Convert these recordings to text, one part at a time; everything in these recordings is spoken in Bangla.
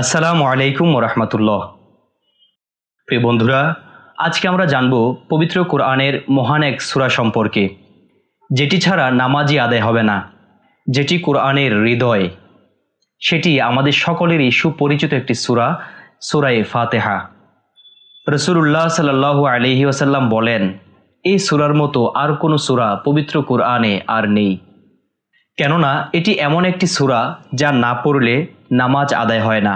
আসসালামু আলাইকুম রহমতুল্লাহ প্রিয় বন্ধুরা, আজকে আমরা জানব পবিত্র কোরআনের মহান এক সূরা সম্পর্কে। যেটি ছাড়া নামাজি আদায় হবে না, যেটি কোরআনের হৃদয়। সেটি আমাদের সকলেরই সুপরিচিত একটি সূরা, সূরায়ে ফাতেহা। রসুল্লাহ সাল্লাহ আলহি ওসাল্লাম বলেন এই সুরার মতো আর কোনো সুরা পবিত্র কোরআনে আর নেই। কেননা এটি এমন একটি সূরা যা না পড়লে নামাজ আদায় হয় না।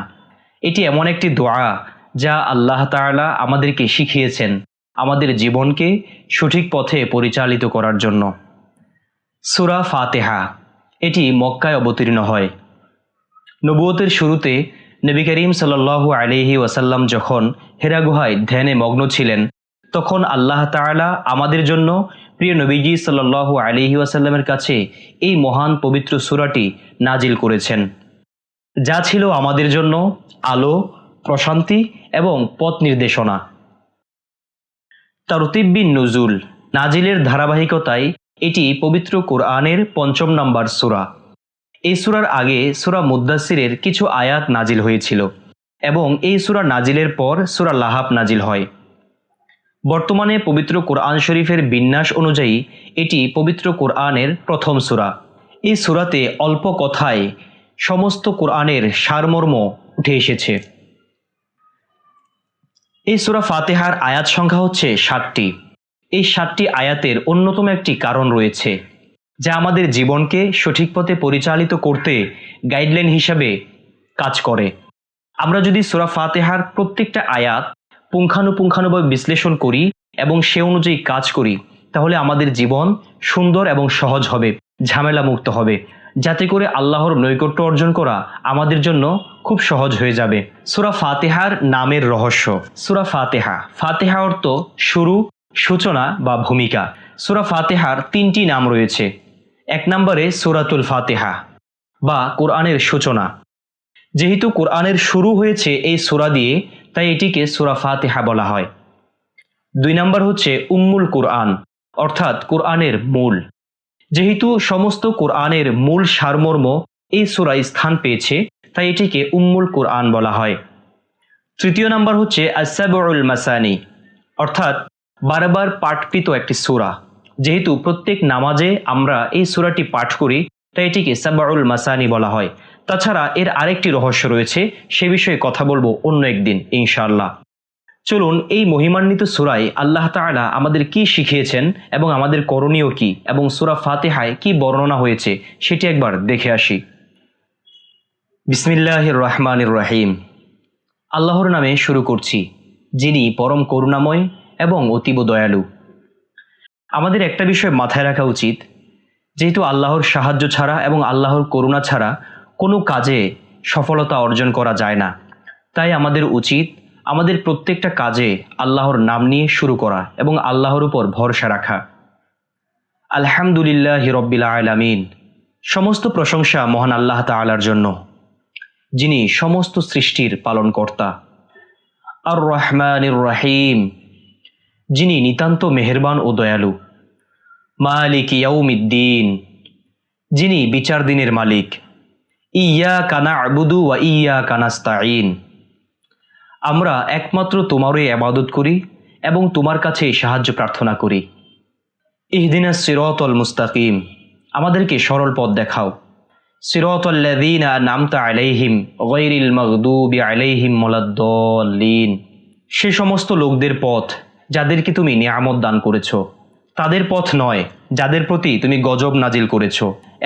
এটি এমন একটি দোয়া যা আল্লাহ তাআলা আমাদেরকে শিখিয়েছেন আমাদের জীবনকে সঠিক পথে পরিচালিত করার জন্য। সুরা ফাতেহা, এটি মক্কায় অবতীর্ণ হয়। নবুয়তের শুরুতে নবী করিম সাল্লাল্লাহু আলিহি ওয়াসাল্লাম যখন হেরা গুহায় ধ্যানে মগ্ন ছিলেন, তখন আল্লাহ তাআলা আমাদের জন্য প্রিয় নবীজি সাল্লাল্লাহু আলিহি ওয়াসাল্লামের কাছে এই মহান পবিত্র সূরাটি নাজিল করেছেন। যা ছিল আমাদের জন্য আলো, প্রশান্তি এবং পথ নির্দেশনা। তারতিব্বিন নজুল নাজিলের ধারাবাহিকতায় এটি পবিত্র কোরআনের পঞ্চম নম্বর সুরা। এই সূরার আগে সুরা মুদ্দাসিরের কিছু আয়াত নাজিল হয়েছিল এবং এই সুরা নাজিলের পর সুরা লাহাব নাজিল হয়। বর্তমানে পবিত্র কোরআন শরীফের বিন্যাস অনুযায়ী এটি পবিত্র কোরআনের প্রথম সুরা। এই সুরাতে অল্প কথায় সমস্ত কোরআনের সারমর্ম উঠে এসেছে। এই সূরা ফাতেহার আয়াত সংখ্যা হচ্ছে ষাটটি। এই ষাটটি আয়াতের অন্যতম একটি কারণ রয়েছে, যা আমাদের জীবনকে সঠিক পথে পরিচালিত করতে গাইডলাইন হিসাবে কাজ করে। আমরা যদি সূরা ফাতেহার প্রত্যেকটা আয়াত পুঙ্খানুপুঙ্খানুভাবে বিশ্লেষণ করি এবং সে অনুযায়ী কাজ করি, তাহলে আমাদের জীবন সুন্দর এবং সহজ হবে ঝামেলা মুক্ত হবে। যাতে করে আল্লাহর নৈকট্য অর্জন করা আমাদের জন্য খুব সহজ হয়ে যাবে। সুরা ফাতেহার নামের রহস্য। সুরা ফাতেহা। ফাতেহা অর্থ শুরু, সূচনা বা ভূমিকা। সুরা ফাতেহার তিনটি নাম রয়েছে। এক নম্বরে সুরাতুল ফাতেহা বা কোরআনের সূচনা। যেহেতু কোরআনের শুরু হয়েছে এই সুরা দিয়ে, তাই এটিকে সুরা ফাতেহা বলা হয়। দুই নম্বর হচ্ছে উম্মুল কোরআন, অর্থাৎ কোরআনের মূল। যেহেতু সমস্ত কোরআনের মূল সারমর্ম এই সুরায় স্থান পেয়েছে, তাই এটিকে উম্মুল কোরআন বলা হয়। তৃতীয় নাম্বার হচ্ছে আসাবুল মাসানি, অর্থাৎ বারবার পাঠকৃত একটি সুরা। যেহেতু প্রত্যেক নামাজে আমরা এই সুরাটি পাঠ করি, তাই এটিকে সাবাউল মাসানি বলা হয়। তাছাড়া এর আরেকটি রহস্য রয়েছে, সে বিষয়ে কথা বলব অন্য একদিন, ইনশাআল্লাহ। চলুন এই মহিমান্বিত সুরায় আল্লাহ তাআলা আমাদের কি শিখিয়েছেন এবং আমাদের করণীয় কি এবং সুরা ফাতেহায় কি বর্ণনা হয়েছে সেটি একবার দেখে আসি। বিসমিল্লাহ রহমানির রাহিম। আল্লাহর নামে শুরু করছি, যিনি পরম করুণাময় এবং অতীব দয়ালু। আমাদের একটা বিষয় মাথায় রাখা উচিত, যেহেতু আল্লাহর সাহায্য ছাড়া এবং আল্লাহর করুণা ছাড়া কোনো কাজে সফলতা অর্জন করা যায় না। তাই আমাদের উচিত আমাদের প্রত্যেকটা কাজে আল্লাহর নাম নিয়ে শুরু করা এবং আল্লাহর উপর ভরসা রাখা। আলহামদুলিল্লাহ হিরব্বিল আলামিন। সমস্ত প্রশংসা মহান আল্লাহ তাআলার জন্য, যিনি সমস্ত সৃষ্টির পালনকর্তা। আর রহমানির রাহিম, যিনি নিতান্ত মেহেরবান ও দয়ালু। মালিক ইয়াউমিদ্দিন, যিনি বিচার দিনের মালিক। ইয়া কানা আবুদু ওয়া ইয়া কানাস্তাইন আমরা একমাত্র তোমারই আবাদত করি এবং তোমার কাছে সাহায্য প্রার্থনা করি। ইহদিনা সিরতল মুস্তাকিম, আমাদেরকে সরল পথ দেখাও। সিরতল্লাযীনা নামতা আলাইহিম গৈরিল মাগদুবি আলাইহিম মোলাদ্দলিন সে সমস্ত লোকদের পথ যাদেরকে তুমি নিয়ামত দান করেছ, তাদের পথ নয়, যাদের প্রতি তুমি গজব নাজিল করেছ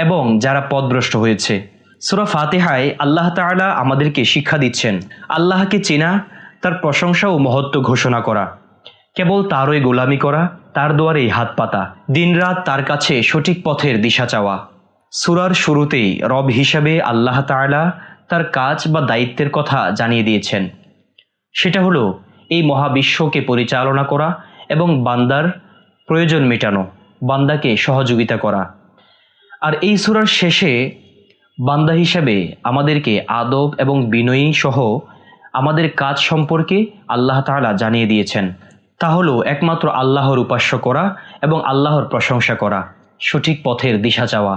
এবং যারা পথভ্রষ্ট হয়েছে। সুরা ফাতেহায় আল্লাহ তাআলা আমাদেরকে শিক্ষা দিচ্ছেন, আল্লাহকে চেনা তার প্রশংসা ও মহত্ব ঘোষণা করা। কেবল তারই গোলামি করা, তার দুয়ারেই হাত পাতা। দিনরাত তার কাছে সঠিক পথের দিশা চাওয়া। সুরার শুরুতেই রব হিসাবে আল্লাহ তাআলা তার কাজ বা দায়িত্বের কথা জানিয়ে দিয়েছেন। সেটা হলো, এই মহাবিশ্বকে পরিচালনা করা এবং বান্দার প্রয়োজন মেটানো, বান্দাকে সহযোগিতা করা। আর এই সুরার শেষে বান্দা হিসাবে আমাদেরকে আদব এবং বিনয়ী সহ আমাদের কাজ সম্পর্কে আল্লাহ তাআলা জানিয়ে দিয়েছেন। তা হলো একমাত্র আল্লাহর উপাস্য করা এবং আল্লাহর প্রশংসা করা, সঠিক পথের দিশা চাওয়া।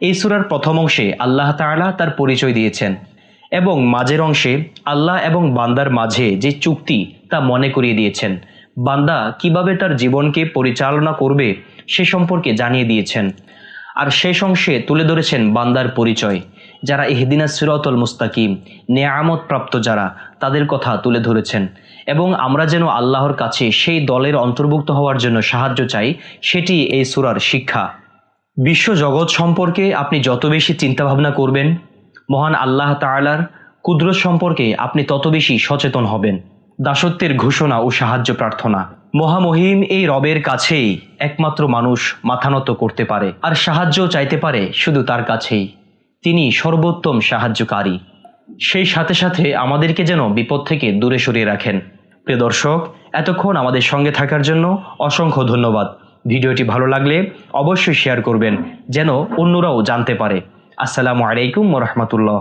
এই সুরার প্রথম অংশে আল্লাহ তাআলা তার পরিচয় দিয়েছেন এবং মাঝের অংশে আল্লাহ এবং বান্দার মাঝে যে চুক্তি তা মনে করিয়ে দিয়েছেন। বান্দা কীভাবে তার জীবনকে পরিচালনা করবে সে সম্পর্কে জানিয়ে দিয়েছেন। আর শেষ অংশে তুলে ধরেছেন বান্দার পরিচয়। যারা ইহদিনা সিরতল মুস্তাকিম নেয়ামত প্রাপ্ত যারা, তাদের কথা তুলে ধরেছেন। এবং আমরা যেন আল্লাহর কাছে সেই দলের অন্তর্ভুক্ত হওয়ার জন্য সাহায্য চাই, সেটি এই সুরার শিক্ষা। বিশ্ব জগৎ সম্পর্কে আপনি যত বেশি চিন্তাভাবনা করবেন, মহান আল্লাহ তাআলার কুদরত সম্পর্কে আপনি তত বেশি সচেতন হবেন। দাসত্বের ঘোষণা ও সাহায্য প্রার্থনা। মহামহিম এই রবের কাছেই একমাত্র মানুষ মাথানত করতে পারে, আর সাহায্য চাইতে পারে শুধু তার কাছেই। তিনি সর্বোত্তম সাহায্যকারী। সেই সাথে সাথে আমাদেরকে যেন বিপদ থেকে দূরে সরিয়ে রাখেন। প্রিয় দর্শক, এতক্ষণ আমাদের সঙ্গে থাকার জন্য অসংখ্য ধন্যবাদ। ভিডিওটি ভালো লাগলে অবশ্যই শেয়ার করবেন, যেন অন্যরাও জানতে পারে। আসসালামু আলাইকুম রহমতুল্লাহ।